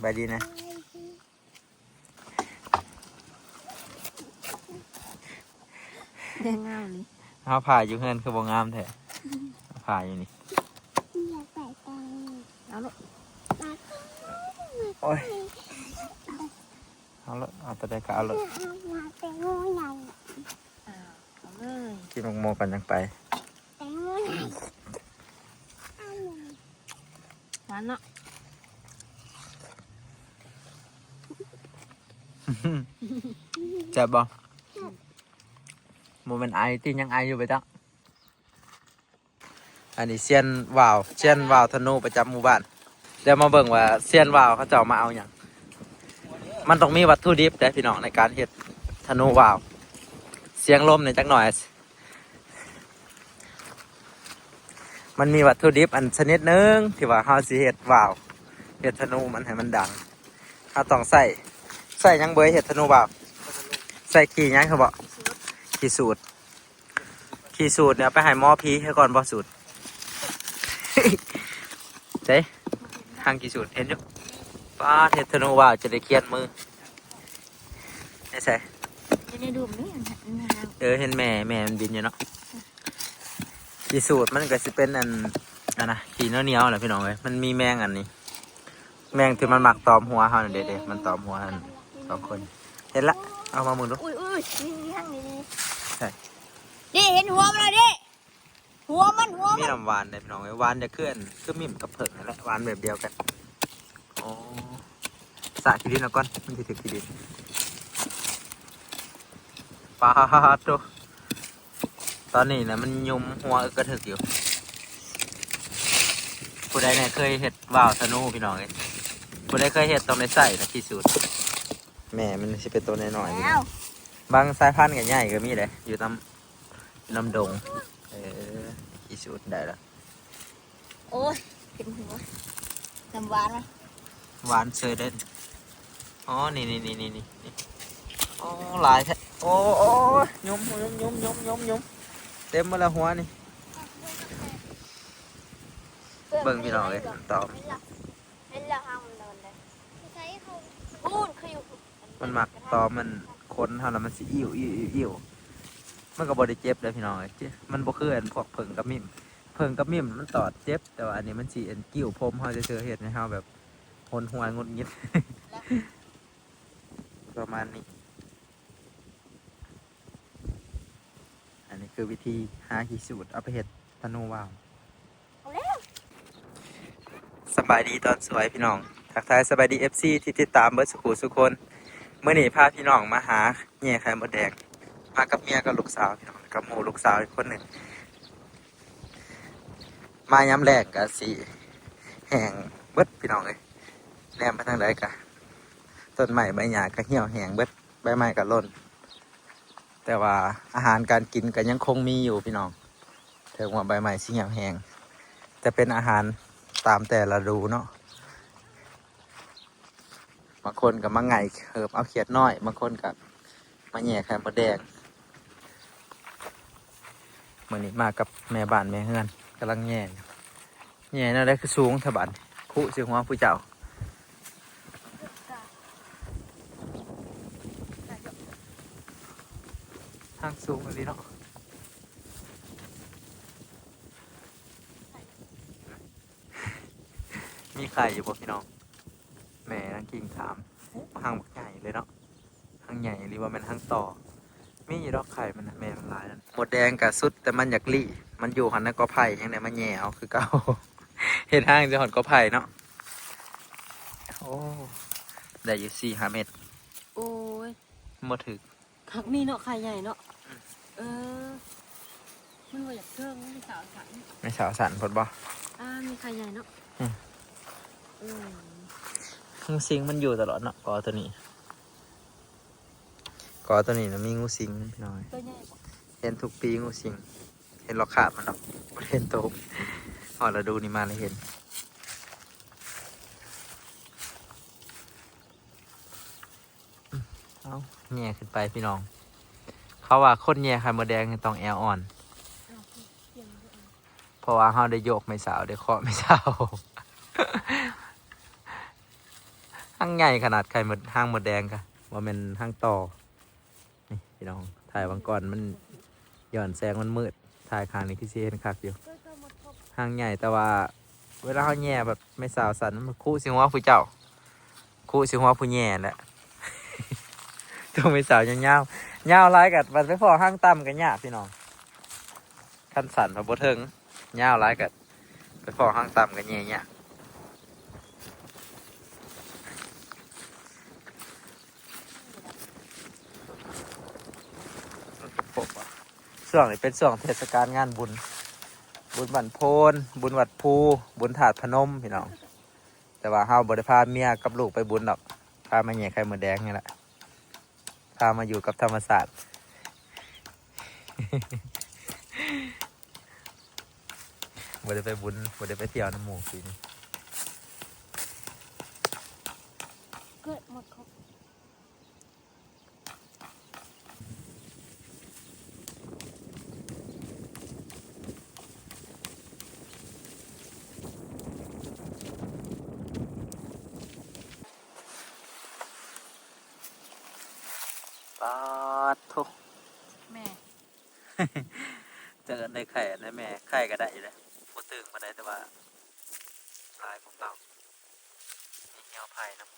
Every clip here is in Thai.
ไปดีนะแดงงามเลยเขาผ่าอยู่เฮือนคือบ่งามแท้ผ่าอยู่นี่ อยากใส่แตงเอาลูกมาโอ้ย เอาละเอาแตะได้ก็เอาละเอามาแตงโมใหญ่อ่าเอาเลยกินนกโมกันยังไป แตงโมใหญ่เอาเลยหวานเนาะ จ็บบ่โมเป็นไอที่ยังไออยู่ไปจ้ะอันนี้เซียนว่าวเซียนว่าวธนูประจำหมู่บ้านเดี๋ยวมาเบิ่งว่าเซียนว่าวเขาจะเอามาเอาอย่างมันต้องมีวัตถุดิบได้พี่น้องในการเฮ็ดธนูว่าว เสียงลมเนี่ยจักหน่อย มันมีวัตถุดิบอันชนิดหนึงที่ว่าเฮาสิเฮ็ดว่าวเฮ็ดธนูมันให้มันดังเฮาต้องใส่ ใส่หยังเบยเฮ็ดธนูว่าวใส่ขี้หยังเขาบอกขี้สูตรขี้สูตรเนี่ยไปให้หมอพีให้ก่อนบ่สูตรเจ๊ทางขี้สูตรเห็นอยู่ป้าเฮ็ดธนูว่าวจะได้เคลียนมือไอ้ใส่จะได้ดูไหมอันนั้นนะเออเห็นแม่แม่มันบินอยู่เนาะขี้สูตรมันก็สิเป็นอันอันนะขี้เหนียวๆแหละพี่น้องเอ้ยมันมีแมงอันนี้ แมงที่มันหมักตอมหัวเฮานั่นเด็ดๆมันตอมหัวอัน สองคน เห็นละ เอามามึงดูอุ้ยอุ้ยนี่นี่ข้างนี้นี่ใช่ดิเห็นหัวมันเลยดิหัวมันหัวมีมันน้ำหวานเลยพี่น้องเอ้ยหวานจะเคลื่อนคือมิ่มกับเผิกนั่นแหละหวานแบบเดียวกันโอ้สระขี้ดินเอาก่อนมันจะถึงขี้ดินปลาตัวตอนนี้นะมันยุมหัวอึกกระถึกอยู่ ผู้ใดเนี่ยเคยเห็ดว่าวธนูพี่น้องเอ้ยผู้ใดเคยเห็ดต้องในใส่นะที่สุด แม่มันสิเป็นตัวน้อยๆพี่น้แล้อวงบางสายพันธุ์กับใหญ่ก็มีเลยอยู่ตามลำดง เออที่สุดได้แล้วโอ้ยเป็นหัวจำหวานไหมหวานเชยเด่นอ๋อ นี่นี่นี่นี่นี่นี่โอ้หลายแท้โอ้โอ้ยมยมยมยมยมยมเต็มหมาแล้วหัวนี่ เบิ่งพี่น้องเลยตอบเห็นละเห็นละห้ามมันโดนเลย ใช้เขาพูดคืออยู่ มันหมักตอมมันค้นเท่านั้นมันสิอิ่วอิ่วอิ่วอิ่วมันก็บริเจ็บเลยพี่น้องเอ้ยเจ็บมันบ่คืออันพวกเพิ่งกับมิ่มเพิ่งกับมิ่มมันตอดเจ็บ แต่ว่าอันนี้มันสิอันกิ้วพรมเฮาจะเจอเห็ดในเฮาแบบหนหัวงุดงิด ประมาณนี้ อันนี้คือวิธีหาขีสูตรเอาไปเห็ดธนูว่าวสบายดีตอนสวยพี่น้อง ทักทายสบายดีเอฟซีที่ติดตามเบิร์ดสุขุสุคน เมื่อนี้พาพี่น้องมาหาแง่ไข่มดแดงมากับเมียกับลูกสาวพี่น้องกับหมูลูกสาวอีกคนหนึ่งมาย้ำแรกกะสีแห้งเบิดพี่น้องเลยแนมไปทางใดกะต้นไม้ใบหญ้าก็เหี่ยวแห้งเบิดใบไม้ก็ล่น แต่ว่าอาหารการกินก็ยังคงมีอยู่พี่น้องถึงว่าใบไม้สิเหี่ยวแห้งจะเป็นอาหารตามแต่ละดูเนาะางคนก็มาไงเหิบเอาเขียดน้อยบางคนก็มาแหย่ไข่มดแดงมื่อนี้มากับแม่บ้านแม่เฮือนกำลังแหย่แหย่นั่นได้คือสูงทบันคุสิหัวผู้เจ้าทางสูงเลยเนาะมีใครอยู่บ่พี่น้อง แม่นังกิ่งถามหางบักใหญ่เลยเนาะหางใหญ่หรือว่ามันหางต่อมีอยู่ดอกไข่มันน่ะแม่มันหลายนั่นหมดแดงกับสุดแต่มันอยากลี่ มันอยู่หันในกอไผ่ยังไงมันแหย่เอาคือเก่าเห็นห้างจะหอนกอไผ่เนาะโอ้ได้อยู่สี่ห้าเมตรโอ้ยมาถึงขักนี่เนาะไข่ใหญ่เนาะเออมันว่าอยากเครื่องมันสาวสันไม่สาวสันพดบ่อ่ามีไข่ใหญ่เนาะอืมอืม งูสิงมันอยู่ตลอดเนาะกอตัวนี้กอตัวนี้นะมีงูสิงพี่น้อยตัวใหญ่บ่เห็นทุกปีงูสิง เห็นเราขาดมันเนาะบ่เห็นโตพอเราดูนี่มาแล้วเห็น เอาแง่ขึ้นไปพี่น้อง เขาว่าคนแง่ไข่มดแดงนี่ต้องแอลอ่อนอ้าวเสียงมันก็อ่อนเพราะว่าเขาได้โยกไม่สาวได้เคาะไม่สาวางใหญ่ขนาดไข่หมดห้างหมดแดงค่ะว่าเป็นห้างต่อนี่พี่น้องถ่ายบางก่อนมันหย่อนแสงมันมืดถ่ายคางนี้ที่ซีเห็นคักอยู่ห้างใหญ่แต่ว่าเวลาเขาแย่แบบไม่สาวสันมันคู่สิหัวผู้เจ้า คู่สิหัวผู้แย่แหละต้องไม่สาวยาวๆยาวร้ายกัดมันไปพอห้างต่ำกันยากพี่น้องขั้นสันพระบเทิงยาวร้ายกัดไปพอห้างต่ำกันแย่เนี่ย ช่วงนี้เป็นช่วงเทศกาลงานบุญ บุญบันโพน บุญวัดภูบุญถาดพนมพี่น้อง แต่ว่าเฮาบริพาเมียกับลูกไปบุญดอกพามาแย่ไข่มือแดงนี่แหละพามาอยู่กับธรรมศาสตร์บ่ได้ไปบุญบ่ได้ไปเที่ยวน้ำหมูปีนี้ก็หมดครบ ปาดทุก แม่ เจอกันในไข่ในแม่ไข่ก็ได้อยู่เลยบ่ตึงมาได้แต่ว่าลายของเต่ามีเหี่ยวไผ่นะ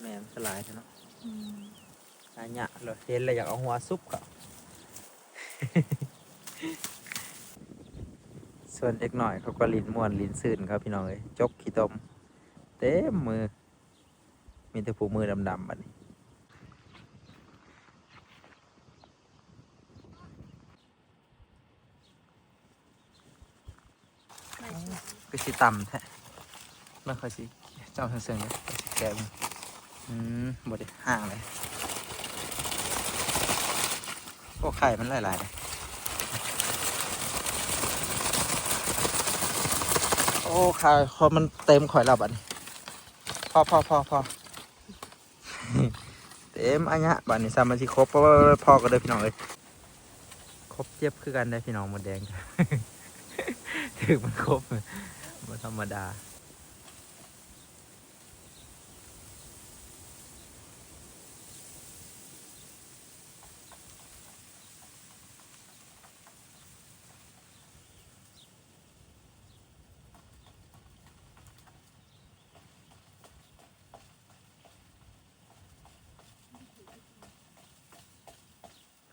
แม่มันสลายใช่เนาะอืมอันเนี้ยเราเห็นเลยอยากเอาหัวซุปกับส่วนเด็กหน่อยเขาก็ลิ้นม่วนลิ้นซื่นครับพี่น้องเอ้ยจกขี้ตม เต็มมือ มีแต่ผูมือดำๆบัดนี้ แม่ช่วย ก็สิต่ำแท้ไม่ค่อยสิเจ้าเสื่องๆเลยก็สิแกมอืมบไดห่างเลยพวกไข่มันหลายๆเลยโอ้ไข่คอมันเต็มข่อยแล้วบัดนี้พอพอพอพอเต็มอันเนี้ยบัดนี้สามนาทีครบเพราะว่าพอก็เด้พี่น้องเอ้ยครบเทียบคือกันได้พี่น้องหมดแดงถึงมันครบ ธรรมดา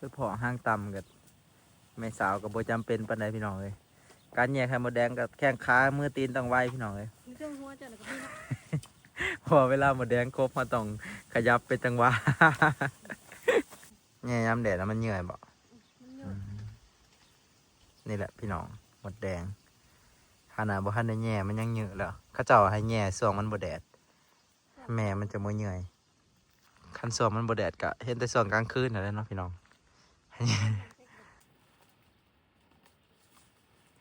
คือพอห้างต่ำกับไม่สาวกับโบจำเป็นปันใดพี่น้องเลย การแยกไข่มดแดงกับแข้งขามือตีนต้องไวพี่น้องเลยมีเครื่องหัวจ้ะแล้วก็พี่เนาะพอเวลาหมดแดงครบมาต้องขยับเป็นจังหวะแง่ย้ำแดดแล้วมันเหนื่อยบ่มันเยอือะมนี่แหละพี่น้องหมดแดงขนาดบ่ทันได้แง่มันยังเหนื่อยแล้วเขาเจ้าให้แง่ส่วงมันบ่แดด แม่มันจะบ่เหนื่อยคันส่วงมันบ่แดดก็เห็นแต่ส่วงกลางคืนนั่นแหละเนาะพี่น้อง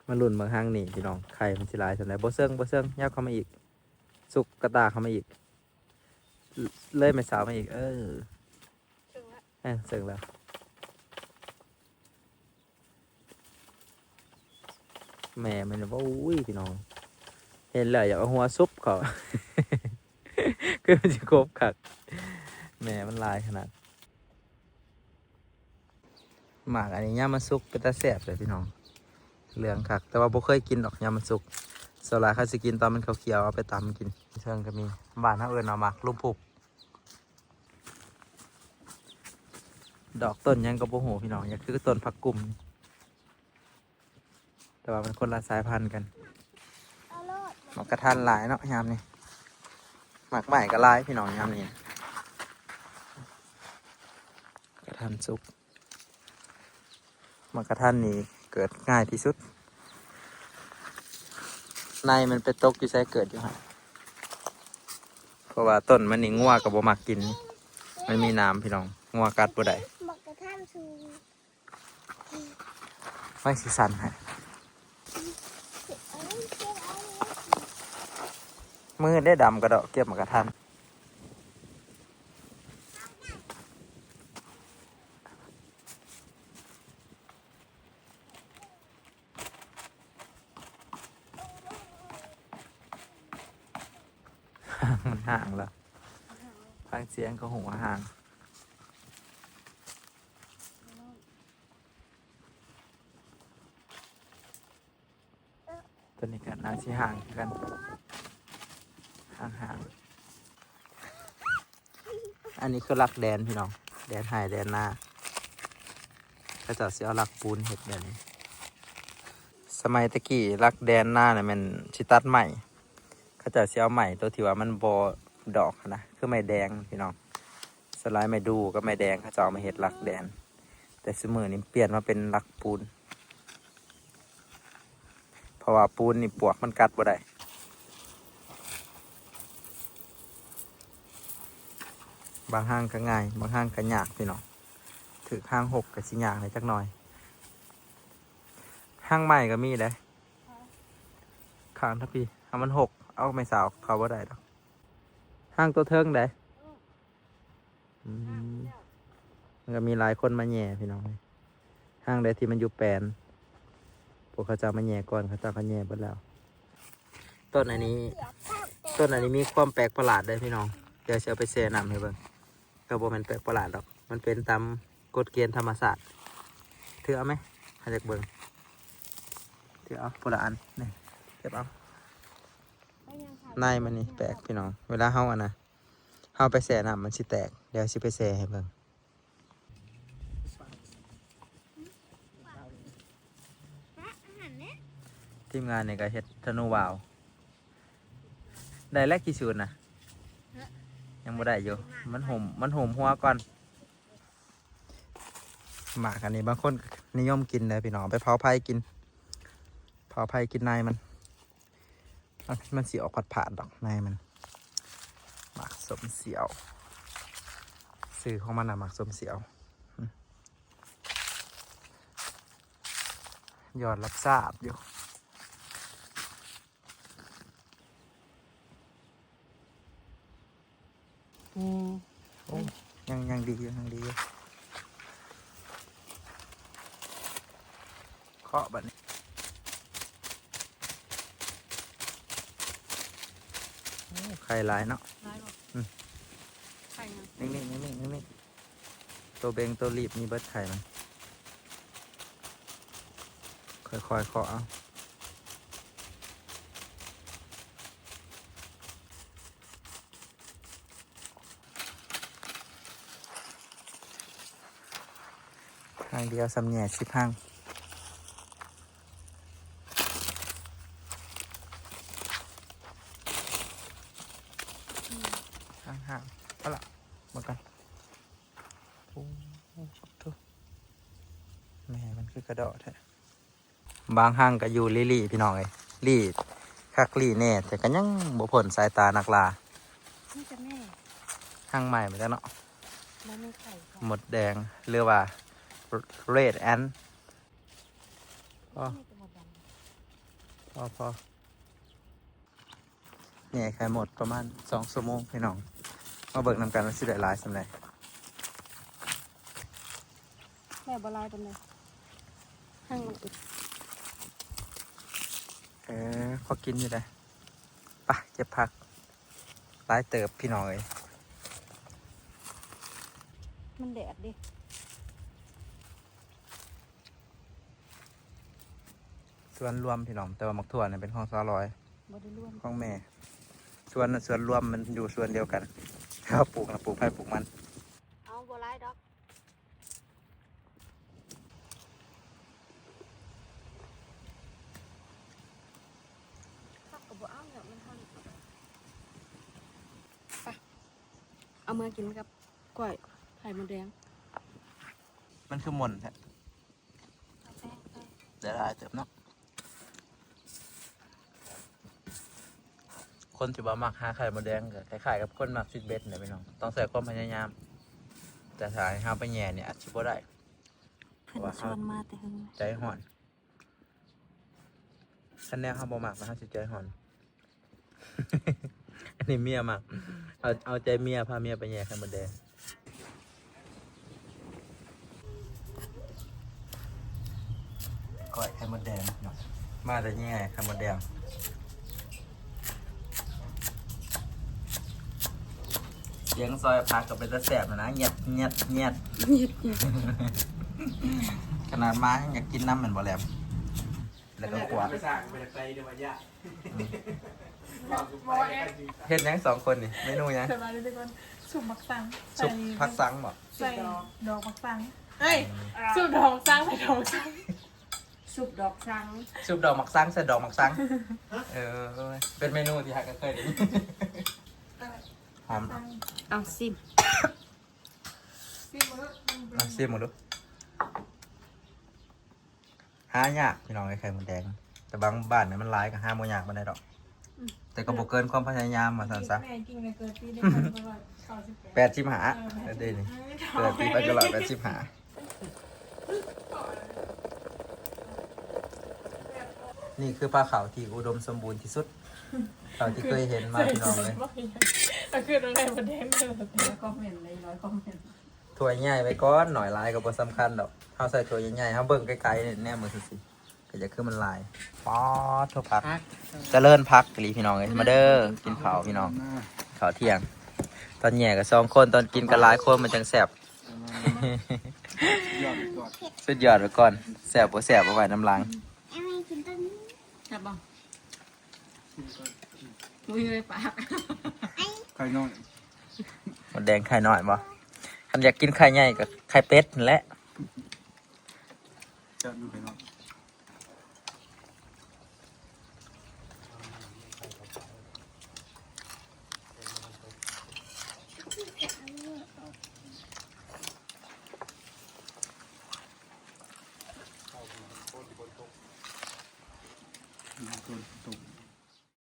มาลุ่นบางห้างนี่พี่น้องไข่มันสิลายสำหรับบ่เซิงบ่เซิงยับเข้ามาอีก สุกกระตาเข้ามาอีก เลยไม่สาวมาอีก เออเครื่องละเอเซิงแล้วแม่มันว่าอุ้ยพี่น้อง เห็นเลยอยากเอาหัวซุปเขาคือมันจะครบขัดแม่มันลายขนาดหมากอันนี้ย่ามันสุกเป็นตาแสบเลยพี่น้อง เหลืองคัก แต่ว่าบ่เคยกินดอกยามันสุกสวนหลายเขาสิกินตอนมันเขียวๆเอาไปตำกินเชิงก็มีบ้านเขาเอิญเอาหมากลุ่มปุบดอกต้นยังก็บ่หูพี่น้องยังคือต้นผักกุ่มแต่ว่ามันคนละสายพันธุ์กันหมากกระทันหลายเนาะยามนี้หมากใหม่ก็ลายพี่น้องยามนี้กระทันสุกหมากกระทันนี่ เกิดง่ายที่สุด ในมันไปตกอยู่ใส่เกิดอยู่ฮะเพราะว่าต้นมันนี่งัวกับบ่มักกิน มันมีน้ำพี่น้องงัวกัดบ่ได้หมกกระทั่นชูไว้สิสันฮะมือได้ดำกระดอกเก็บหมากกระทันห่างแล้ว ฟังเสียงก็หัวห่างตัวนี้กันนาสิห่างกันห่างห่างอันนี้คือลักแดนพี่น้อง แดนหายแดนหน้าก็จะเสียลักปูนเห็ดแบบนี้สมัยตะกี้ลักแดนหน้าเนี่ยมันชิตัดใหม่เขาจะเสียใหม่ตัวที่ว่ามันบอดอกนะ คือไม้แดงพี่น้อง สไลด์ไม้ดูก็ไม้แดงเขาจะเอามาเห็ดลักแดน แต่สมือนี้เปลี่ยนมาเป็นลักปูน เพราะว่าปูนนี่ปวกมันกัดบ่ได้บางห้างก็ง่าย บางห้างก็ยากพี่น้องถือห้างหกกับสิยากเลยจักหน่อย ห้างใหม่ก็มีเลยข้างทัพพี่เอามันหก เอาไม่สาวเขาบ่าได้ดอกห้างตัวเทิงได้ มันก็มีหลายคนมาแย่พี่น้องห้างใดที่มันอยู่แปนพวกเขาจะมาแย่ก่อนเขาจะเขาแย่เบิดแล้ว ต้นอันนี้ ต้นอันนี้มีความแปลกประหลาดเลยพี่น้องเดี๋ยวจะเอาไปเซนำให้เบิ่งก็บ่แมันแปลกประหลาดหรอก มันเป็นตามกฎเกณฑ์ธรรมศาสตร์เถือเอไหมหาจากเบิ่งถือเอาคนละอันนี่เก็บเอาในมันนี่แปลกพี่น้อง เวลาเฮาอะนะ เฮาไปแส่น้ำมันสิแตก เดี๋ยวสิไปแส่ให้เบิ่งอนทีมงานเนี่ยก็เฮ็ดธนูวาว ได้แลกกี่ชุดนะยังบ่ได้อยู่ มันห่มมันห่มหัวก่อนหมากอันนี้บางคนนิยมกินเลยพี่น้องไปเผาไผ่กิน เผาไผ่กินในมัน มันมันสีออกผัดผ่านดอกในมัน หมากสมเสียวสื่อของมันอะหมากสมเสียวอืมยอดรับทราบอยู่อืมโอ้ยังยังดีอยู่ยังดีอยู่เคาะบัดนี้โอ้ ไข่หลายเนาะ ร้ายบ่อืม ไข่นะนิ่งๆนิ่งๆนิ่งๆตัวเบงตัวรีบมีเบิดไข่มันค่อยๆเคาะเอาทางเดียวสำแหน่สิพังห่างๆเอาละมากันโอ้โหทุแม่มันคือกระดอแท้ บางห้างก็อยู่ลี่ลี่พี่น้องเอ้ยลี่คักลี่แน่แต่ก็ยังบ่พ้นสายตานักลานี่จะแม่ห้างใหม่เหมือนกันเนาะแล้วไม่ไข่ค่ะหมดแดงเรียกว่า red ant พอนี่จะหมดแดงพอพอเนี่ยใครหมดประมาณสองชั่วโมงพี่น้องมาเบิกนำกันว่าสิได้หลายสำหรับแม่บลายเป็นเลยห้างมันอึด เออพอกินอยู่ได้ปะเจ็บพักหลายเติบพี่น้องเอ้ยมันแดดดิส่วนรวมพี่น้องแต่ว่ามักถั่วเนี่ยเป็นของซอลอยบไดิร่วมของแม่ส่วนส่วนรวมมันอยู่ส่วนเดียวกันเขาปลูกนะปลูกให้ปลูกมัน เอาบลายดอกข้าวกับบัเอาเนี่ยมันทำไปเอามา กินกับกล้วยไข่มดแดงมันคือมนแท้เดี๋ยวได้เติบเนาะคนที่ว่ามักหาไข่มดแดงก็คล้ายๆกับคนมักฟิตเบสเนี่ยพี่น้องต้องใส่ความพยายาม แต่ถ้าให้ห้าไปแย่เนี่ยอาจจะบ่ได้เพิ่นว่าชวนมาแต่หึงใจห่อนคันแนวห้าบ่มักนะฮะสิใจห่อน อันนี้เมียมัก เอาเอาใจเมียพาเมียไปแย่ไข่มดแดงก้อยไข่มดแดงเนาะมาแต่แย่ไข่มดแดงสียงซอยพักกับเป็นตะแสบนะนะเงียบเงียบเงียบเงียบเงียบขนาดมาอยากกินน้ำเหมือนบ่แหลมแล้วก็ขวด ไปสั่งไปจากใจเดี๋ยวมายะ เฮ็ดหยังสองคนนี่เมนูหยังสบายดีทุกคนสุกมักสังซุปผักสังบ่ใส่ดอกมักสังเฮ้ยสุกดอกมักสังใส่ดอกมักสังสุบดอกสังซุปดอกหมักสังใส่ดอกหมักสังเออเป็นเมนูที่ฮักก็เคยได้ยินหอมเอาซิมซีมือมันเป็นลองชิมหมดดูหายากพี่น้องไอ้ไข่มดแดง แต่บางบ้านเนี่ยมันหลายก็ห้าโมยากมันได้ดอก แต่ก็บอกเกินความพยายามมาสันซะแม่กินกันเกินปีเดียวกันประมาณสองสิบแปแปดดชิมหาเด้นี่เกิดปีไปก็หลอดแปดชิมหานี่คือปลาเขาวที่อุดมสมบูรณ์ที่สุดเท่าที่เคยเห็นมาพี่น้องเลยก็คือตรงไหนประเด็นเลยร้อยคอมเมนต์เลยร้อยคอมเมนต์ถ้วยใหญ่ไปก้อนหน่อยลายก็บ่สำคัญดอกเฮาใส่ถ้วยใหญ่ๆเฮาเบิ่งไกลๆเนี่ยแนมมือสิ ก็จะคือมันลายป๊อดทุกพักเจริญพักกะลีพี่น้องเอ้ยมาเด้อกินข้าวพี่น้องข้าวเที่ยง ตอนแย่กับสองคนตอนกินกันหลายคนมันจังแสบยอดก่อนสุดยอดไปก่อนแสบบ่แสบเอาไว้น้ำลัง แม่กินต้นนี้จับบ้างอุ้ยเลยปากไข่น้อยหมดแดงไข่น้อยบ่คันอยากกินไข่ใหญ่กับไข่เป็ดนั่นแหละ